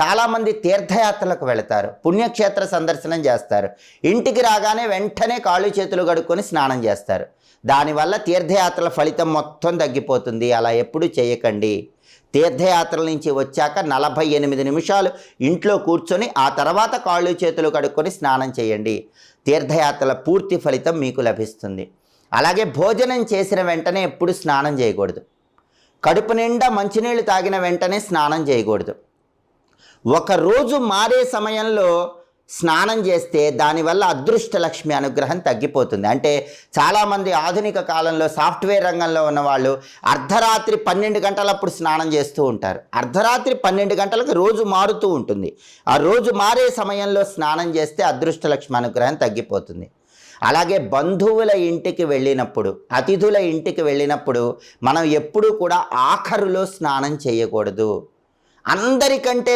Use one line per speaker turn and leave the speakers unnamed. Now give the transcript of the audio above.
చాలామంది తీర్థయాత్రలకు వెళతారు పుణ్యక్షేత్ర సందర్శనం చేస్తారు. ఇంటికి రాగానే వెంటనే కాళ్ళు చేతులు కడుక్కొని స్నానం చేస్తారు. దానివల్ల తీర్థయాత్రల ఫలితం మొత్తం తగ్గిపోతుంది. అలా ఎప్పుడు చేయకండి. తీర్థయాత్రల నుంచి వచ్చాక నలభై ఎనిమిది నిమిషాలు ఇంట్లో కూర్చొని ఆ తర్వాత కాళ్ళు చేతులు కడుక్కొని స్నానం చేయండి. తీర్థయాత్రల పూర్తి ఫలితం మీకు లభిస్తుంది. అలాగే భోజనం చేసిన వెంటనే ఎప్పుడు స్నానం చేయకూడదు. కడుపు నిండా మంచినీళ్ళు తాగిన వెంటనే స్నానం చేయకూడదు. ఒకరోజు మారే సమయంలో స్నానం చేస్తే దానివల్ల అదృష్ట లక్ష్మి అనుగ్రహం తగ్గిపోతుంది. అంటే చాలామంది ఆధునిక కాలంలో సాఫ్ట్వేర్ రంగంలో ఉన్న వాళ్ళు అర్ధరాత్రి పన్నెండు గంటలప్పుడు స్నానం చేస్తూ ఉంటారు. అర్ధరాత్రి పన్నెండు గంటలకు రోజు మారుతూ ఉంటుంది. ఆ రోజు మారే సమయంలో స్నానం చేస్తే అదృష్ట లక్ష్మి అనుగ్రహం తగ్గిపోతుంది. అలాగే బంధువుల ఇంటికి వెళ్ళినప్పుడు అతిథుల ఇంటికి వెళ్ళినప్పుడు మనం ఎప్పుడూ కూడా ఆఖరులో స్నానం చేయకూడదు. అందరికంటే